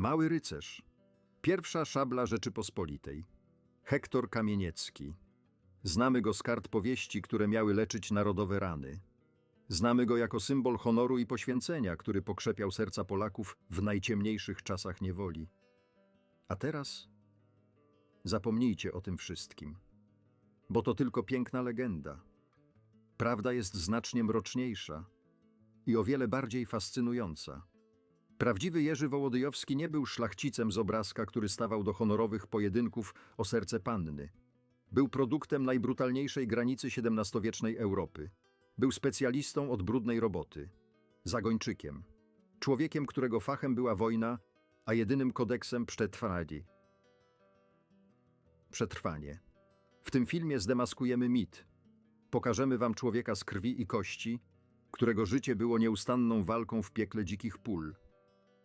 Mały rycerz. Pierwsza szabla Rzeczypospolitej. Hektor Kamieniecki. Znamy go z kart powieści, które miały leczyć narodowe rany. Znamy go jako symbol honoru i poświęcenia, który pokrzepiał serca Polaków w najciemniejszych czasach niewoli. A teraz zapomnijcie o tym wszystkim, bo to tylko piękna legenda. Prawda jest znacznie mroczniejsza i o wiele bardziej fascynująca. Prawdziwy Jerzy Wołodyjowski nie był szlachcicem z obrazka, który stawał do honorowych pojedynków o serce panny. Był produktem najbrutalniejszej granicy XVII-wiecznej Europy. Był specjalistą od brudnej roboty. Zagończykiem. Człowiekiem, którego fachem była wojna, a jedynym kodeksem przetrwanie. Przetrwanie. W tym filmie zdemaskujemy mit. Pokażemy wam człowieka z krwi i kości, którego życie było nieustanną walką w piekle dzikich pól.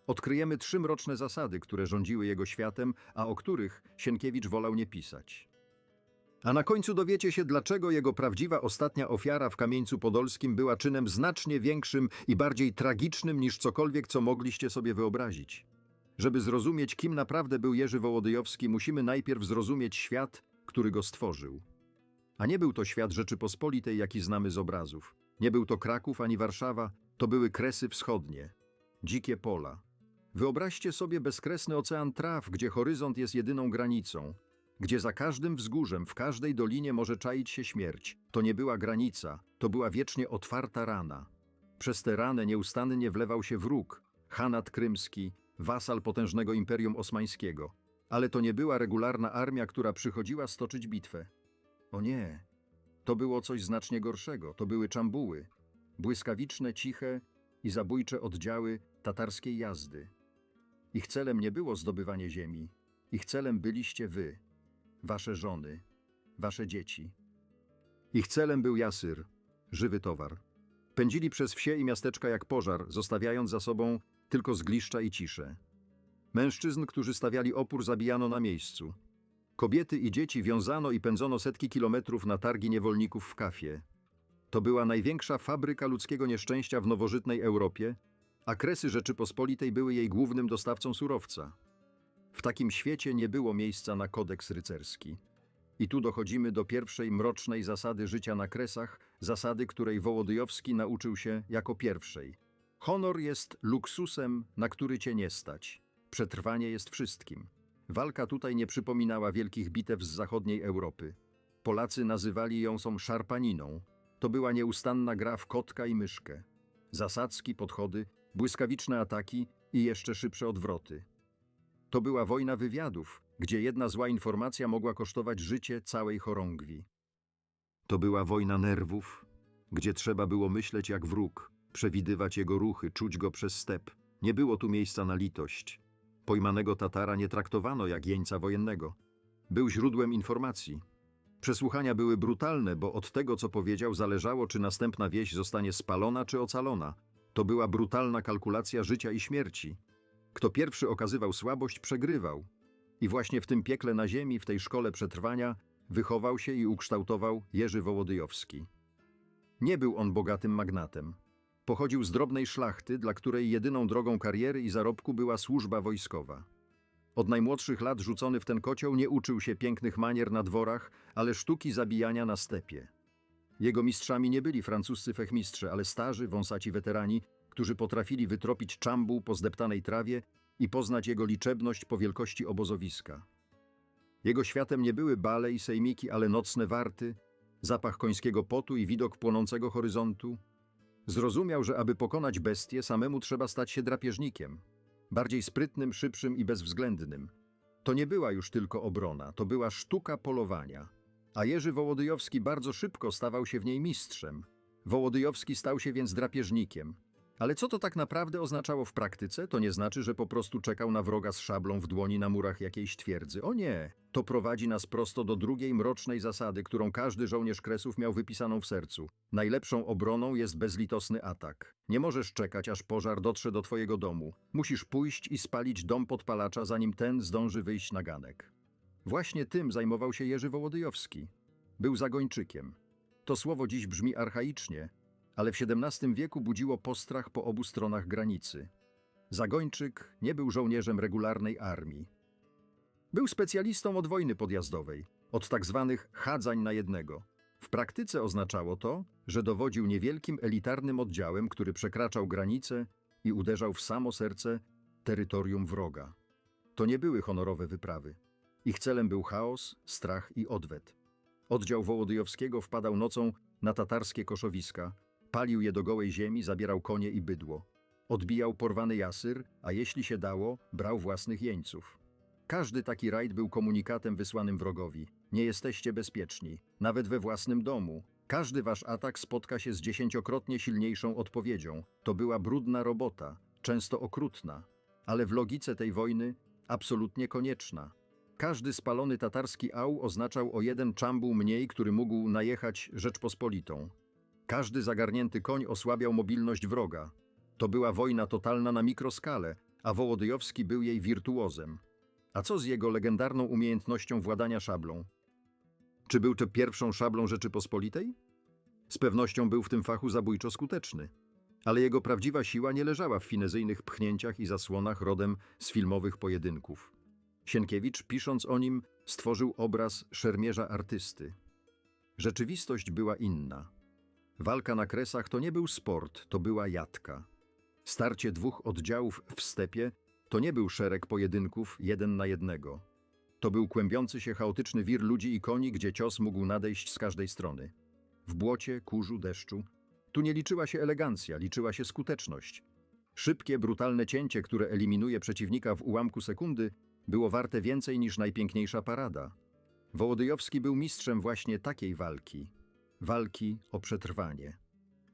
Odkryjemy trzy mroczne zasady, które rządziły jego światem, a o których Sienkiewicz wolał nie pisać. A na końcu dowiecie się, dlaczego jego prawdziwa ostatnia ofiara w Kamieńcu Podolskim była czynem znacznie większym i bardziej tragicznym niż cokolwiek, co mogliście sobie wyobrazić. Żeby zrozumieć, kim naprawdę był Jerzy Wołodyjowski, musimy najpierw zrozumieć świat, który go stworzył. A nie był to świat Rzeczypospolitej, jaki znamy z obrazów. Nie był to Kraków ani Warszawa, to były Kresy Wschodnie, dzikie pola. Wyobraźcie sobie bezkresny ocean traw, gdzie horyzont jest jedyną granicą, gdzie za każdym wzgórzem, w każdej dolinie może czaić się śmierć. To nie była granica, to była wiecznie otwarta rana. Przez tę ranę nieustannie wlewał się wróg, Hanat Krymski, wasal potężnego Imperium Osmańskiego. Ale to nie była regularna armia, która przychodziła stoczyć bitwę. O nie, to było coś znacznie gorszego. To były czambuły, błyskawiczne, ciche i zabójcze oddziały tatarskiej jazdy. Ich celem nie było zdobywanie ziemi. Ich celem byliście wy, wasze żony, wasze dzieci. Ich celem był jasyr, żywy towar. Pędzili przez wsie i miasteczka jak pożar, zostawiając za sobą tylko zgliszcza i ciszę. Mężczyzn, którzy stawiali opór, zabijano na miejscu. Kobiety i dzieci wiązano i pędzono setki kilometrów na targi niewolników w kafie. To była największa fabryka ludzkiego nieszczęścia w nowożytnej Europie, a Kresy Rzeczypospolitej były jej głównym dostawcą surowca. W takim świecie nie było miejsca na kodeks rycerski. I tu dochodzimy do pierwszej mrocznej zasady życia na Kresach, zasady, której Wołodyjowski nauczył się jako pierwszej. Honor jest luksusem, na który cię nie stać. Przetrwanie jest wszystkim. Walka tutaj nie przypominała wielkich bitew z zachodniej Europy. Polacy nazywali ją są szarpaniną. To była nieustanna gra w kotka i myszkę. Zasadzki, podchody, błyskawiczne ataki i jeszcze szybsze odwroty. To była wojna wywiadów, gdzie jedna zła informacja mogła kosztować życie całej chorągwi. To była wojna nerwów, gdzie trzeba było myśleć jak wróg, przewidywać jego ruchy, czuć go przez step. Nie było tu miejsca na litość. Pojmanego Tatara nie traktowano jak jeńca wojennego. Był źródłem informacji. Przesłuchania były brutalne, bo od tego, co powiedział, zależało, czy następna wieś zostanie spalona czy ocalona. To była brutalna kalkulacja życia i śmierci. Kto pierwszy okazywał słabość, przegrywał. I właśnie w tym piekle na ziemi, w tej szkole przetrwania, wychował się i ukształtował Jerzy Wołodyjowski. Nie był on bogatym magnatem. Pochodził z drobnej szlachty, dla której jedyną drogą kariery i zarobku była służba wojskowa. Od najmłodszych lat rzucony w ten kocioł nie uczył się pięknych manier na dworach, ale sztuki zabijania na stepie. Jego mistrzami nie byli francuscy fechmistrze, ale starzy, wąsaci weterani, którzy potrafili wytropić czambuł po zdeptanej trawie i poznać jego liczebność po wielkości obozowiska. Jego światem nie były bale i sejmiki, ale nocne warty, zapach końskiego potu i widok płonącego horyzontu. Zrozumiał, że aby pokonać bestię, samemu trzeba stać się drapieżnikiem. Bardziej sprytnym, szybszym i bezwzględnym. To nie była już tylko obrona, to była sztuka polowania. A Jerzy Wołodyjowski bardzo szybko stawał się w niej mistrzem. Wołodyjowski stał się więc drapieżnikiem. Ale co to tak naprawdę oznaczało w praktyce? To nie znaczy, że po prostu czekał na wroga z szablą w dłoni na murach jakiejś twierdzy. O nie! To prowadzi nas prosto do drugiej mrocznej zasady, którą każdy żołnierz Kresów miał wypisaną w sercu. Najlepszą obroną jest bezlitosny atak. Nie możesz czekać, aż pożar dotrze do twojego domu. Musisz pójść i spalić dom podpalacza, zanim ten zdąży wyjść na ganek. Właśnie tym zajmował się Jerzy Wołodyjowski. Był zagończykiem. To słowo dziś brzmi archaicznie, ale w XVII wieku budziło postrach po obu stronach granicy. Zagończyk nie był żołnierzem regularnej armii. Był specjalistą od wojny podjazdowej, od tak zwanych chadzań na jednego. W praktyce oznaczało to, że dowodził niewielkim elitarnym oddziałem, który przekraczał granice i uderzał w samo serce terytorium wroga. To nie były honorowe wyprawy. Ich celem był chaos, strach i odwet. Oddział Wołodyjowskiego wpadał nocą na tatarskie koszowiska, palił je do gołej ziemi, zabierał konie i bydło. Odbijał porwany jasyr, a jeśli się dało, brał własnych jeńców. Każdy taki rajd był komunikatem wysłanym wrogowi. Nie jesteście bezpieczni, nawet we własnym domu. Każdy wasz atak spotka się z dziesięciokrotnie silniejszą odpowiedzią. To była brudna robota, często okrutna, ale w logice tej wojny absolutnie konieczna. Każdy spalony tatarski ał oznaczał o jeden czambuł mniej, który mógł najechać Rzeczpospolitą. Każdy zagarnięty koń osłabiał mobilność wroga. To była wojna totalna na mikroskalę, a Wołodyjowski był jej wirtuozem. A co z jego legendarną umiejętnością władania szablą? Czy był to pierwszą szablą Rzeczypospolitej? Z pewnością był w tym fachu zabójczo skuteczny. Ale jego prawdziwa siła nie leżała w finezyjnych pchnięciach i zasłonach rodem z filmowych pojedynków. Sienkiewicz, pisząc o nim, stworzył obraz szermierza artysty. Rzeczywistość była inna. Walka na kresach to nie był sport, to była jatka. Starcie dwóch oddziałów w stepie to nie był szereg pojedynków jeden na jednego. To był kłębiący się chaotyczny wir ludzi i koni, gdzie cios mógł nadejść z każdej strony. W błocie, kurzu, deszczu. Tu nie liczyła się elegancja, liczyła się skuteczność. Szybkie, brutalne cięcie, które eliminuje przeciwnika w ułamku sekundy, było warte więcej niż najpiękniejsza parada. Wołodyjowski był mistrzem właśnie takiej walki. Walki o przetrwanie.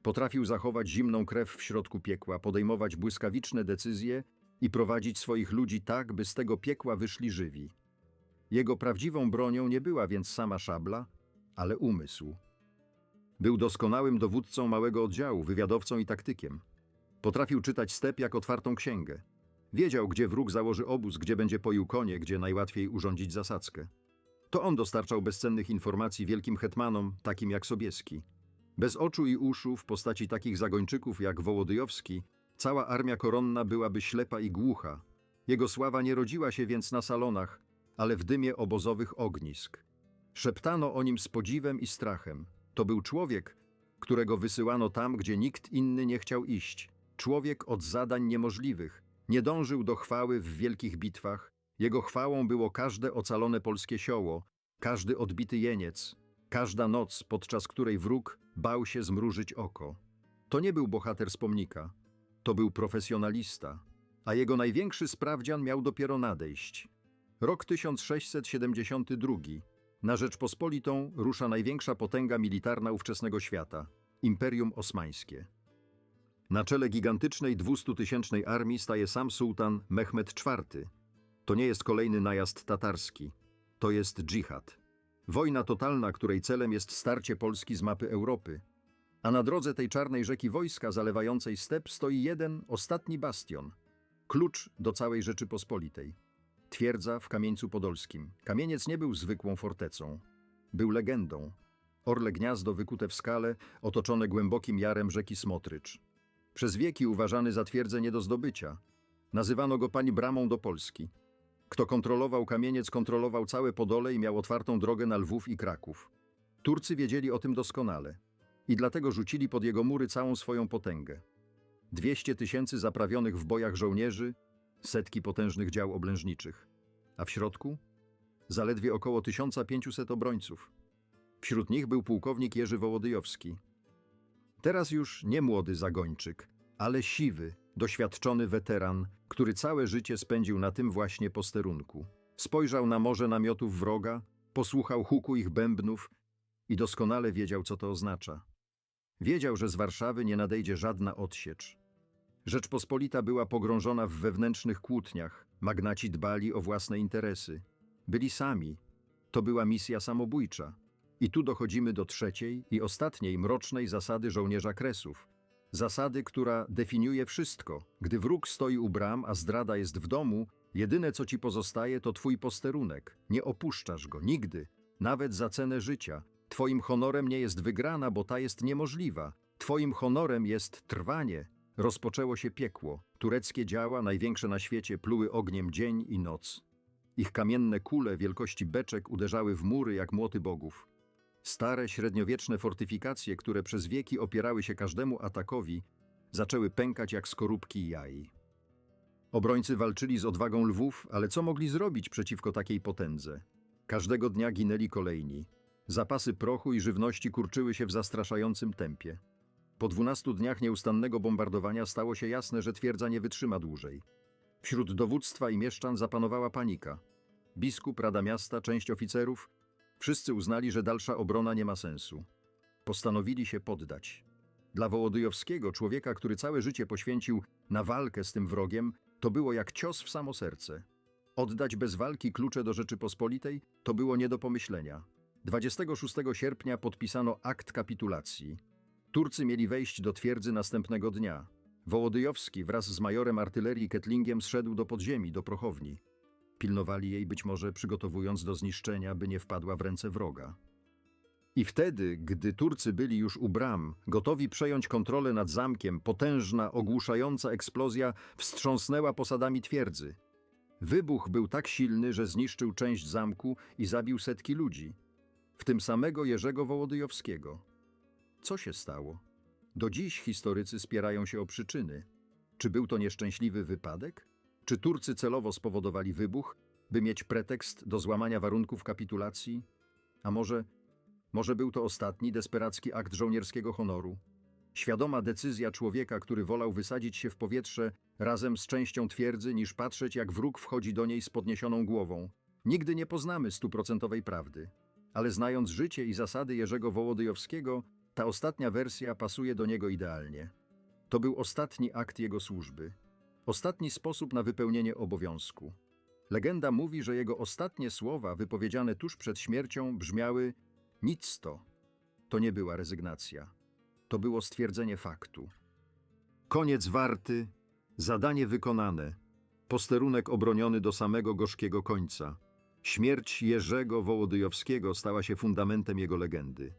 Potrafił zachować zimną krew w środku piekła, podejmować błyskawiczne decyzje i prowadzić swoich ludzi tak, by z tego piekła wyszli żywi. Jego prawdziwą bronią nie była więc sama szabla, ale umysł. Był doskonałym dowódcą małego oddziału, wywiadowcą i taktykiem. Potrafił czytać step jak otwartą księgę. Wiedział, gdzie wróg założy obóz, gdzie będzie poił konie, gdzie najłatwiej urządzić zasadzkę. To on dostarczał bezcennych informacji wielkim hetmanom, takim jak Sobieski. Bez oczu i uszu, w postaci takich zagończyków jak Wołodyjowski, cała armia koronna byłaby ślepa i głucha. Jego sława nie rodziła się więc na salonach, ale w dymie obozowych ognisk. Szeptano o nim z podziwem i strachem. To był człowiek, którego wysyłano tam, gdzie nikt inny nie chciał iść. Człowiek od zadań niemożliwych. Nie dążył do chwały w wielkich bitwach. Jego chwałą było każde ocalone polskie sioło, każdy odbity jeniec, każda noc, podczas której wróg bał się zmrużyć oko. To nie był bohater z pomnika. To był profesjonalista, a jego największy sprawdzian miał dopiero nadejść. Rok 1672. Na Rzeczpospolitą rusza największa potęga militarna ówczesnego świata Imperium Osmańskie. Na czele gigantycznej 200-tysięcznej armii staje sam sułtan Mehmed IV. To nie jest kolejny najazd tatarski, to jest dżihad. Wojna totalna, której celem jest starcie Polski z mapy Europy. A na drodze tej czarnej rzeki wojska zalewającej step stoi jeden, ostatni bastion. Klucz do całej Rzeczypospolitej. Twierdza w Kamieńcu Podolskim. Kamieniec nie był zwykłą fortecą. Był legendą. Orle gniazdo wykute w skale, otoczone głębokim jarem rzeki Smotrycz. Przez wieki uważany za twierdzę nie do zdobycia. Nazywano go pani bramą do Polski. Kto kontrolował kamieniec, kontrolował całe Podole i miał otwartą drogę na Lwów i Kraków. Turcy wiedzieli o tym doskonale i dlatego rzucili pod jego mury całą swoją potęgę. 200 tysięcy zaprawionych w bojach żołnierzy, setki potężnych dział oblężniczych, a w środku zaledwie około 1500 obrońców. Wśród nich był pułkownik Jerzy Wołodyjowski. Teraz już nie młody zagończyk, ale siwy, doświadczony weteran, który całe życie spędził na tym właśnie posterunku. Spojrzał na morze namiotów wroga, posłuchał huku ich bębnów i doskonale wiedział, co to oznacza. Wiedział, że z Warszawy nie nadejdzie żadna odsiecz. Rzeczpospolita była pogrążona w wewnętrznych kłótniach, magnaci dbali o własne interesy. Byli sami. To była misja samobójcza. I tu dochodzimy do trzeciej i ostatniej mrocznej zasady żołnierza Kresów. Zasady, która definiuje wszystko. Gdy wróg stoi u bram, a zdrada jest w domu, jedyne co ci pozostaje to twój posterunek. Nie opuszczasz go nigdy, nawet za cenę życia. Twoim honorem nie jest wygrana, bo ta jest niemożliwa. Twoim honorem jest trwanie. Rozpoczęło się piekło. Tureckie działa, największe na świecie, pluły ogniem dzień i noc. Ich kamienne kule wielkości beczek uderzały w mury jak młoty bogów. Stare, średniowieczne fortyfikacje, które przez wieki opierały się każdemu atakowi, zaczęły pękać jak skorupki jaj. Obrońcy walczyli z odwagą lwów, ale co mogli zrobić przeciwko takiej potędze? Każdego dnia ginęli kolejni. Zapasy prochu i żywności kurczyły się w zastraszającym tempie. Po dwunastu dniach nieustannego bombardowania stało się jasne, że twierdza nie wytrzyma dłużej. Wśród dowództwa i mieszczan zapanowała panika. Biskup, Rada Miasta, część oficerów wszyscy uznali, że dalsza obrona nie ma sensu. Postanowili się poddać. Dla Wołodyjowskiego, człowieka, który całe życie poświęcił na walkę z tym wrogiem, to było jak cios w samo serce. Oddać bez walki klucze do Rzeczypospolitej to było nie do pomyślenia. 26 sierpnia podpisano akt kapitulacji. Turcy mieli wejść do twierdzy następnego dnia. Wołodyjowski wraz z majorem artylerii Kettlingiem zszedł do podziemi, do prochowni. Pilnowali jej być może przygotowując do zniszczenia, by nie wpadła w ręce wroga. I wtedy, gdy Turcy byli już u bram, gotowi przejąć kontrolę nad zamkiem, potężna, ogłuszająca eksplozja wstrząsnęła posadami twierdzy. Wybuch był tak silny, że zniszczył część zamku i zabił setki ludzi, w tym samego Jerzego Wołodyjowskiego. Co się stało? Do dziś historycy spierają się o przyczyny. Czy był to nieszczęśliwy wypadek? Czy Turcy celowo spowodowali wybuch, by mieć pretekst do złamania warunków kapitulacji? A może, może był to ostatni desperacki akt żołnierskiego honoru? Świadoma decyzja człowieka, który wolał wysadzić się w powietrze razem z częścią twierdzy, niż patrzeć, jak wróg wchodzi do niej z podniesioną głową. Nigdy nie poznamy stuprocentowej prawdy. Ale znając życie i zasady Jerzego Wołodyjowskiego, ta ostatnia wersja pasuje do niego idealnie. To był ostatni akt jego służby. Ostatni sposób na wypełnienie obowiązku. Legenda mówi, że jego ostatnie słowa, wypowiedziane tuż przed śmiercią, brzmiały: Nic to. To nie była rezygnacja. To było stwierdzenie faktu. Koniec warty, zadanie wykonane, posterunek obroniony do samego gorzkiego końca. Śmierć Jerzego Wołodyjowskiego stała się fundamentem jego legendy.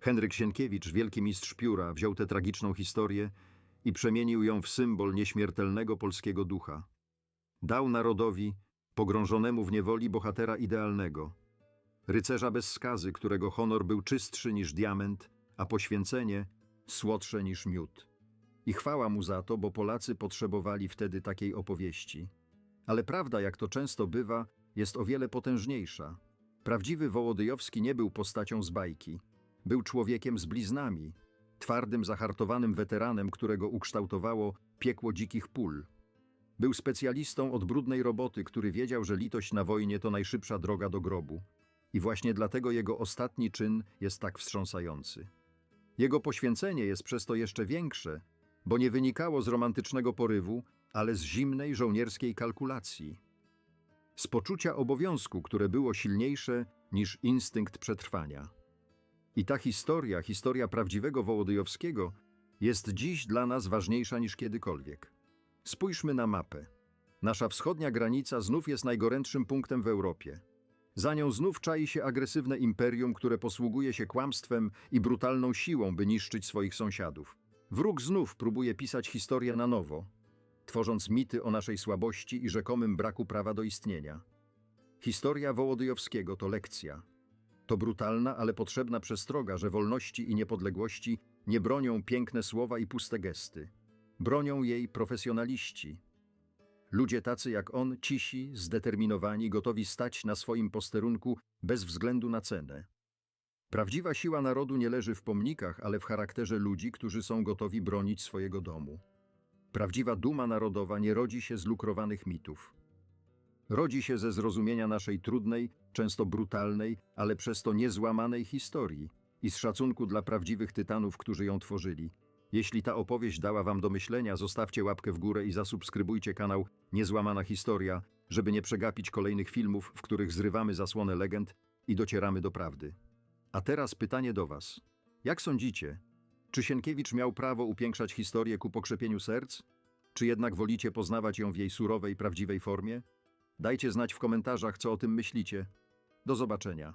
Henryk Sienkiewicz, wielki mistrz pióra, wziął tę tragiczną historię i przemienił ją w symbol nieśmiertelnego polskiego ducha. Dał narodowi, pogrążonemu w niewoli bohatera idealnego, rycerza bez skazy, którego honor był czystszy niż diament, a poświęcenie słodsze niż miód. I chwała mu za to, bo Polacy potrzebowali wtedy takiej opowieści. Ale prawda, jak to często bywa, jest o wiele potężniejsza. Prawdziwy Wołodyjowski nie był postacią z bajki. Był człowiekiem z bliznami, twardym, zahartowanym weteranem, którego ukształtowało piekło dzikich pól. Był specjalistą od brudnej roboty, który wiedział, że litość na wojnie to najszybsza droga do grobu. I właśnie dlatego jego ostatni czyn jest tak wstrząsający. Jego poświęcenie jest przez to jeszcze większe, bo nie wynikało z romantycznego porywu, ale z zimnej żołnierskiej kalkulacji. Z poczucia obowiązku, które było silniejsze niż instynkt przetrwania. I ta historia, historia prawdziwego Wołodyjowskiego, jest dziś dla nas ważniejsza niż kiedykolwiek. Spójrzmy na mapę. Nasza wschodnia granica znów jest najgorętszym punktem w Europie. Za nią znów czai się agresywne imperium, które posługuje się kłamstwem i brutalną siłą, by niszczyć swoich sąsiadów. Wróg znów próbuje pisać historię na nowo, tworząc mity o naszej słabości i rzekomym braku prawa do istnienia. Historia Wołodyjowskiego to lekcja. To brutalna, ale potrzebna przestroga, że wolności i niepodległości nie bronią piękne słowa i puste gesty. Bronią jej profesjonaliści. Ludzie tacy jak on, cisi, zdeterminowani, gotowi stać na swoim posterunku bez względu na cenę. Prawdziwa siła narodu nie leży w pomnikach, ale w charakterze ludzi, którzy są gotowi bronić swojego domu. Prawdziwa duma narodowa nie rodzi się z lukrowanych mitów. Rodzi się ze zrozumienia naszej trudnej, często brutalnej, ale przez to niezłamanej historii i z szacunku dla prawdziwych tytanów, którzy ją tworzyli. Jeśli ta opowieść dała Wam do myślenia, zostawcie łapkę w górę i zasubskrybujcie kanał Niezłamana Historia, żeby nie przegapić kolejnych filmów, w których zrywamy zasłonę legend i docieramy do prawdy. A teraz pytanie do Was. Jak sądzicie, czy Sienkiewicz miał prawo upiększać historię ku pokrzepieniu serc? Czy jednak wolicie poznawać ją w jej surowej, prawdziwej formie? Dajcie znać w komentarzach, co o tym myślicie. Do zobaczenia.